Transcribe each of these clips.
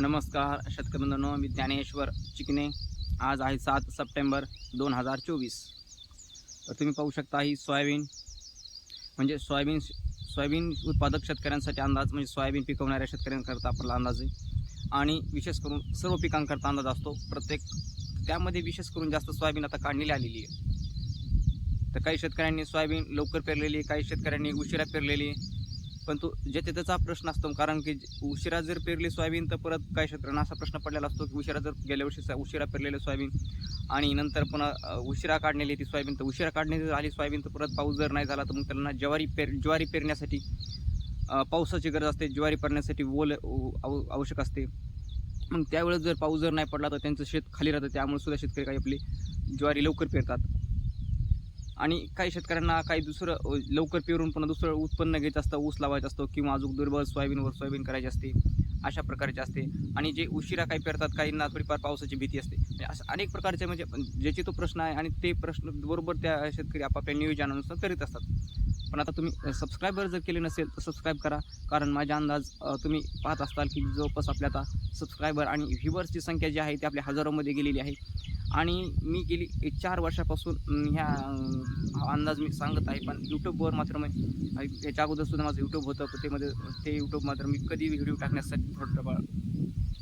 नमस्कार शेतकरी बंधूंनो मी ज्ञानेश्वर चिकणे आज आहे सात सप्टेंबर दोन हजार चोवीस. तर तुम्ही पाहू शकता ही सोयाबीन. म्हणजे सोयाबीन सोयाबीन उत्पादक शेतकऱ्यांसाठी अंदाज म्हणजे सोयाबीन पिकवणाऱ्या शेतकऱ्यांकरता आपला अंदाज आहे. आणि विशेष करून सर्व पिकांकरता अंदाज असतो. प्रत्येक त्यामध्ये विशेष करून जास्त सोयाबीन आता काढलेली आलेली आहे. तर काही शेतकऱ्यांनी सोयाबीन लवकर पेरलेली आहे काही शेतकऱ्यांनी उशिरा पेरलेली परंतु पण तो ज्याच्या त्याचा प्रश्न असतो कारण की उशिरा जर पेरली सोयाबीन तर परत काही शेतकऱ्यांना असा प्रश्न पडलेला असतो की उशिरा जर गेल्या वर्षी उशिरा पेरलेलं सोयाबीन आणि नंतर पुन्हा उशिरा काढण्याली ती सोयाबीन तर उशिरा काढण्याची आली सोयाबीन तर परत पाऊस जर नाही झाला तर मग त्यांना ज्वारी पेर ज्वारी पेरण्यासाठी पावसाची गरज असते ज्वारी पेरण्यासाठी ओल आव- आवश्यक असते. मग त्यावेळेस जर पाऊस जर नाही पडला तर त्यांचं शेत खाली राहतं त्यामुळे सुद्धा शेतकरी काही आपली ज्वारी लवकर पेरतात. आणि काही शेतकऱ्यांना काही दुसरं लवकर पेरून पुन्हा दुसरं उत्पन्न घ्यायचं असतं ऊस लावायचं असतो किंवा अजून दुर्बल सोयाबीनवर सोयाबीन करायची असते अशा प्रकारचे असते. आणि जे उशिरा काही पेरतात काहींना थोडीफार पावसाची भीती असते. म्हणजे असं अनेक प्रकारचे म्हणजे ज्याचे तो प्रश्न आहे आणि ते प्रश्न बरोबर त्या शेतकरी आपापल्या नियोजनानुसार करीत असतात. पण आता तुम्ही सबस्क्राईबर जर केले नसेल तर सबस्क्राईब करा. कारण माझा अंदाज तुम्ही पाहत असताल की जवळपास आपल्या आता सबस्क्रायबर आणि व्ह्युअर्सची संख्या जी आहे ती आपल्या हजारोमध्ये गेलेली आहे. आणि मी गेली चार वर्षापासून ह्या हा अंदाज मी सांगत आहे पण यूट्यूबवर मात्र मी याच्या अगोदरसुद्धा माझं यूट्यूब होतं त्यामध्ये ते मध्ये ते यूट्यूब मात्र मी कधी व्हिडिओ टाकण्यासाठी थोडं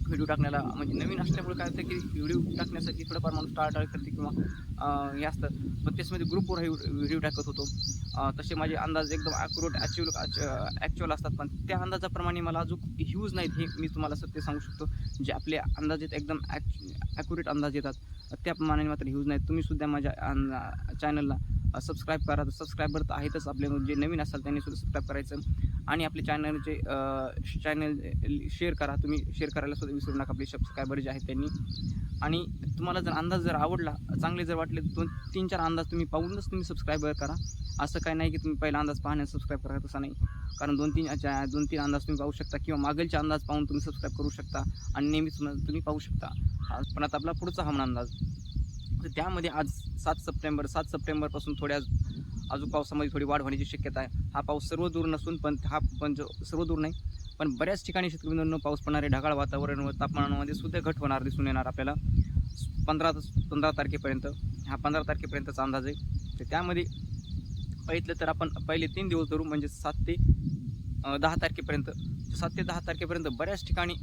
व्हिडिओ टाकण्याला म्हणजे नवीन असल्यामुळे काय होतं की व्हिडिओ टाकण्यासाठी थोडंफार माणूस टाळटाळ करते किंवा हे असतं. पण त्याच्यामध्ये ग्रुपवर व्हिडिओ टाकत होतो. तसे माझे अंदाज एकदम ॲक्युरेट ॲक्च्युअल ॲक्च्युअल असतात पण त्या अंदाजाप्रमाणे मला अजून ह्यूज नाहीत हे मी तुम्हाला सत्य सांगू शकतो जे आपले अंदाज आहेत एकदम ॲक्युरेट अंदाज येतात. त्याप्रमाणे मात्र ह्यूज नाही तुम्ही सुद्धा माझ्या चॅनलला सबस्क्राईब करा. तर सबस्क्रायबर तर आहेतच आपले जे नवीन असाल त्यांनी सुद्धा सबस्क्राईब करायचं. आणि आपले चॅनलचे चॅनल शेअर करा. तुम्ही शेअर करायला सुद्धा विसरू नका आपले सबस्क्रायबर जे आहेत त्यांनी. आणि तुम्हाला जर अंदाज जर आवडला चांगले जर वाटले दोन तीन चार अंदाज तुम्ही पाहूनच तुम्ही सबस्क्रायबर करा. असं काय नाही की तुम्ही पहिला अंदाज पाहण्यास सबस्क्राईब करा तसा नाही. कारण दोन तीन दोन तीन अंदाज तुम्ही पाहू शकता किंवा मागलचे अंदाज पाहून तुम्ही सबस्क्राईब करू शकता आणि नेहमीच मग तुम्ही पाहू शकता. पण आता आपला पुढचा हवामान अंदाज. तर त्यामध्ये आज सात सप्टेंबर सात सप्टेंबरपासून थोड्या अजून पावसामध्ये थोडी वाढ होण्याची शक्यता आहे. हा पाऊस सर्व दूर नसून पण हा पण जो सर्व दूर नाही पण बऱ्याच ठिकाणी शेतकरी पाऊस पडणारे ढगाळ वातावरण व तापमानामध्ये सुद्धा घट होणार दिसून येणार आपल्याला. पंधरा पंधरा तारखेपर्यंत हा पंधरा तारखेपर्यंतचा अंदाज आहे. तर त्यामध्ये बघितलं तर आपण पहिले तीन दिवस धरू म्हणजे सात ते दहा तारखेपर्यंत. सात ते दहा तारखेपर्यंत बऱ्याच ठिकाणी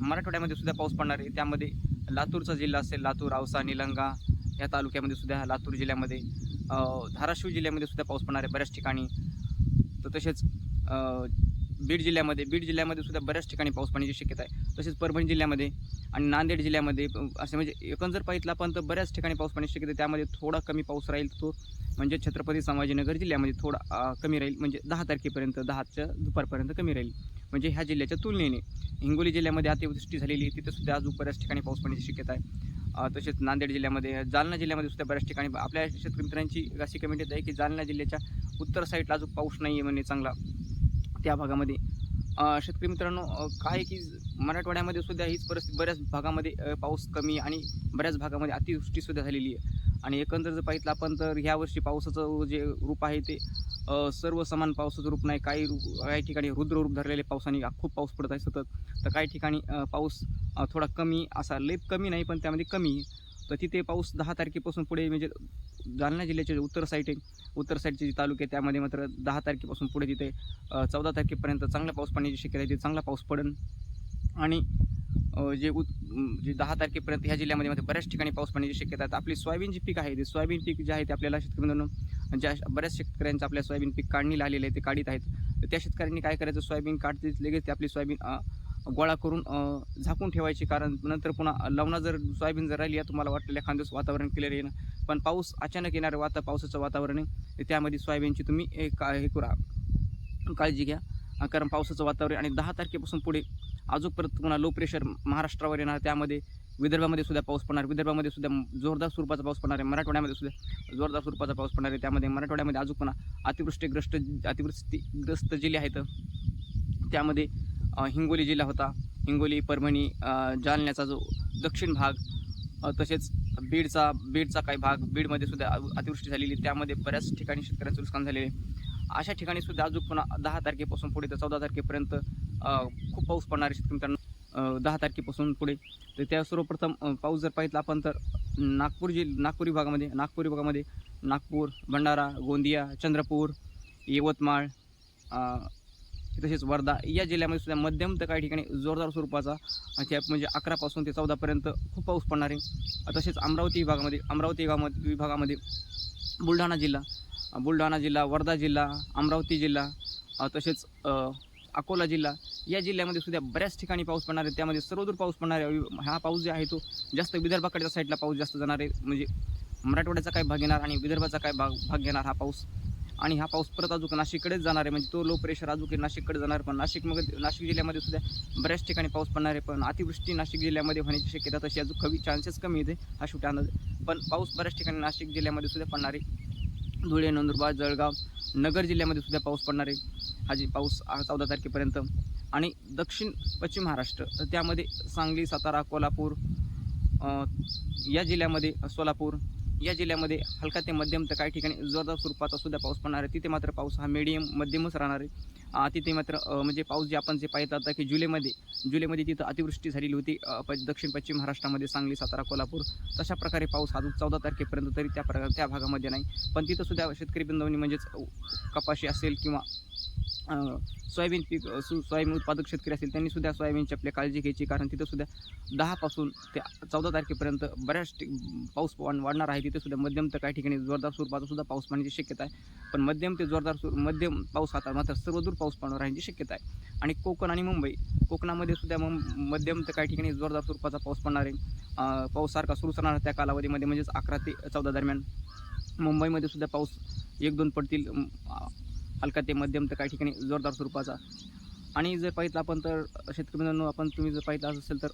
मराठवाड्यामध्ये सुद्धा पाऊस पडणार आहे. त्यामध्ये लातूरचा जिल्हा असेल लातूर औसा निलंगा या तालुक्यामध्ये सुद्धा लातूर जिल्ह्यामध्ये. धाराशिव जिल्ह्यामध्ये सुद्धा पाऊस पडणार आहे बऱ्याच ठिकाणी. तर तसेच बीड जिल्ह्यामध्ये बीड जिल्ह्यामध्ये सुद्धा बऱ्याच ठिकाणी पाऊस पाण्याची शक्यता आहे. तसेच परभणी जिल्ह्यामध्ये आणि नांदेड जिल्ह्यामध्ये असे म्हणजे एकंदर जर पाहितला पण तर बऱ्याच ठिकाणी पाऊस पाण्याची शक्यता आहे. त्यामध्ये थोडा कमी पाऊस राहील तो म्हणजे छत्रपती संभाजीनगर जिल्ह्यामध्ये थोडा कमी राहील. म्हणजे दहा तारखेपर्यंत दहाच्या दुपारपर्यंत कमी राहील. म्हणजे ह्या जिल्ह्याच्या तुलनेने हिंगोली जिल्ह्यामध्ये अतिवृष्टी झालेली आहे. तिथे सुद्धा अजून बऱ्याच ठिकाणी पाऊस पाण्याची शक्यता आहे. तसेच नांदेड जिल्ह्यामध्ये जालना जिल्ह्यामध्ये सुद्धा बऱ्याच ठिकाणी आपल्या शेतकरी मित्रांची अशी कमेंट येत आहे की जालना जिल्ह्याच्या उत्तर साईडला अजून पाऊस नाही आहे म्हणजे चांगला. त्या भागामध्ये. शेतकरी मित्रांनो काय आहे की मराठवाड्यामध्ये सुद्धा हीच परिस्थिती बऱ्याच भागामध्ये पाऊस कमी आणि बऱ्याच भागामध्ये अतिवृष्टीसुद्धा झालेली आहे. आणि एकंदर जर पाहितलं आपण तर ह्या वर्षी पावसाचं जे रूप आहे ते सर्व समान पावसाचं रूप नाही. काही रूप काही ठिकाणी रुद्र रूप धरलेले पावसाने खूप पाऊस पडत आहे सतत. तर काही ठिकाणी पाऊस थोडा कमी असा लेप कमी नाही पण त्यामध्ये कमी. आहे. तर तिथे पाऊस दहा तारखेपासून पुढे म्हणजे जालना जिल्ह्याचे जे उत्तर साईड आहे उत्तर साईडचे जे तालुके आहे, त्यामध्ये मात्र दहा तारखेपासून पुढे तिथे चौदा तारखेपर्यंत चांगला पाऊस पडण्याची शक्यता आहे. ते चांगला पाऊस पडेल आणि जे उ जे दहा तारखेपर्यंत ह्या जिल्ह्यामध्ये मध्ये बऱ्याच ठिकाणी पाऊस पडण्याची शक्यता आहे. आपली सोयाबीन जी पीक आहे ते सोयाबीन पीक जे आहे ते आपल्याला शेतकऱ्यांना ज्या बऱ्याच शेतकऱ्यांचं आपल्या सोयाबीन पीक काढणीला आलेलं आहे ते काढीत आहेत. तर त्या शेतकऱ्यांनी काय करायचं? सोयाबीन काढते लगेच ते आपली सोयाबीन गोळा करून झाकून ठेवायची. कारण नंतर पुन्हा लावणं जर सोयाबीन जर राहिली आहे तुम्हाला वाटलेलं एखाद्या दिवस वातावरण क्लिअर येणं. पण पाऊस अचानक येणारं वाता पावसाचं वातावरण आहे. त्यामध्ये सोयाबीनची तुम्ही का हे करा काळजी घ्या. कारण पावसाचं वातावरण आणि दहा तारखेपासून पुढे अजून परत पुन्हा लो प्रेशर महाराष्ट्रावर येणार त्यामध्ये विदर्भामध्ये सुद्धा पाऊस पडणार विदर्भामध्ये सुद्धा जोरदार स्वरूपाचा पाऊस पडणार आहे मराठवाड्यामध्ये सुद्धा जोरदार स्वरूपाचा पाऊस पडणार आहे त्यामध्ये मराठवाड्यामध्ये अजून पुन्हा अतिवृष्टीग्रस्त अतिवृष्टीग्रस्त जिल्हे आहेत. त्यामध्ये हिंगोली जिल्हा होता हिंगोली परभणी जालन्याचा जो दक्षिण भाग तसेच बीडचा बीडचा काही भाग बीडमध्ये सुद्धा अतिवृष्टी झालेली त्यामध्ये बऱ्याच ठिकाणी शेतकऱ्यांचं नुकसान झालेले अशा ठिकाणी सुद्धा अजून पुन्हा दहा तारखेपासून पुढे तर चौदा तारखेपर्यंत खूप पाऊस पडणार आहे शेतकरी मित्रांनो. दहा तारखेपासून पुढे. तर त्या सर्वप्रथम पाऊस जर पाहितला आपण तर नागपूर जिल नागपूर विभागामध्ये नागपूर विभागामध्ये नागपूर भंडारा गोंदिया चंद्रपूर यवतमाळ तसेच वर्धा या जिल्ह्यामध्ये सुद्धा मध्यम तर काही ठिकाणी जोरदार स्वरूपाचा त्या म्हणजे अकरापासून ते चौदापर्यंत खूप पाऊस पडणार आहे. तसेच अमरावती विभागामध्ये अमरावती विभागामध्ये विभागामध्ये बुलढाणा जिल्हा बुलढाणा जिल्हा वर्धा जिल्हा अमरावती जिल्हा तसेच अकोला जिल्हा या जिल्ह्यामध्ये सुद्धा बऱ्याच ठिकाणी पाऊस पडणार आहे. त्यामध्ये सर्वदूर पाऊस पडणार आहे. हा पाऊस जे आहे तो जास्त विदर्भाकडच्या साईडला पाऊस जास्त जाणार आहे. म्हणजे मराठवाड्याचा काय भाग घेणार आणि विदर्भाचा काय भाग भाग घेणार हा पाऊस. आणि हा पाऊस परत अजून नाशिककडेच जाणार आहे. म्हणजे तो लो प्रेशर अजून नाशिककडे जाणार पण नाशिकमध्ये नाशिक जिल्ह्यामध्ये सुद्धा बऱ्याच ठिकाणी पाऊस पडणार आहे. पण अतिवृष्टी नाशिक जिल्ह्यामध्ये होण्याची शक्यता तशी अजून कमी चान्सेस कमी येते हा शूट अंदाज पण पाऊस बऱ्याच ठिकाणी नाशिक जिल्ह्यामध्ये सुद्धा पडणार आहे. धुळे नंदुरबार जळगाव नगर जिल्ह्यामध्ये सुद्धा पाऊस पडणार आहे. हा जी पाऊस चौदा तारखेपर्यंत. आणि दक्षिण पश्चिम महाराष्ट्र तर त्यामध्ये सांगली सातारा कोल्हापूर या जिल्ह्यामध्ये सोलापूर या जिल्ह्यामध्ये हलका ते मध्यम तर काही ठिकाणी जोरदार स्वरूपाचा सुद्धा पाऊस पडणार आहे. तिथे मात्र पाऊस हा मिडियम मध्यमच राहणार आहे. तिथे मात्र म्हणजे पाऊस जे आपण जे पाहत आता की जुलैमध्ये जुलैमध्ये तिथं अतिवृष्टी झालेली होती. प- दक्षिण पश्चिम महाराष्ट्रामध्ये सांगली सातारा कोल्हापूर तशा प्रकारे पाऊस हा चौदा तारखेपर्यंत तरी त्या प्रकार त्या भागामध्ये नाही. पण तिथंसुद्धा शेतकरी बिंदवणी म्हणजेच कपाशी असेल किंवा सोयाबीन पीक अ, सोयाबीन उत्पादक शेतकरी असतील त्यांनी सुद्धा सोयाबीनची आपल्या काळजी घ्यायची. कारण तिथं सुद्धा दहापासून ते चौदा तारखेपर्यंत बऱ्याच ठिक- पाऊस वाढ- वाढणार आहे. तिथे सुद्धा मध्यम तर काही ठिकाणी जोरदार स्वरूपाचा सुद्धा पाऊस पडण्याची शक्यता आहे. पण मध्यम ते जोरदार स्वरू मध्यम पाऊस आता मात्र सर्वदूर पाऊस पडणार राहण्याची शक्यता आहे. आणि कोकण आणि मुंबई कोकणामध्ये सुद्धा मध्यम तर काही ठिकाणी जोरदार स्वरूपाचा पाऊस पडणार आहे. पाऊस सारखा सुरू राहणार त्या कालावधीमध्ये म्हणजेच अकरा ते चौदा दरम्यान. मुंबईमध्ये सुद्धा पाऊस एक दोन पडतील. हलका ते मध्यम तर काही ठिकाणी जोरदार स्वरूपाचा. आणि जर पाहिलं आपण तर शेतकरी मित्रांनो आपण तुम्ही जर पाहिलं असेल तर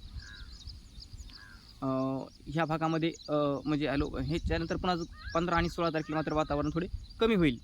ह्या भागामध्ये म्हणजे हॅलो हे त्यानंतर पुन्हा पंधरा आणि सोळा तारखेला मात्र वातावरण थोडे कमी होईल.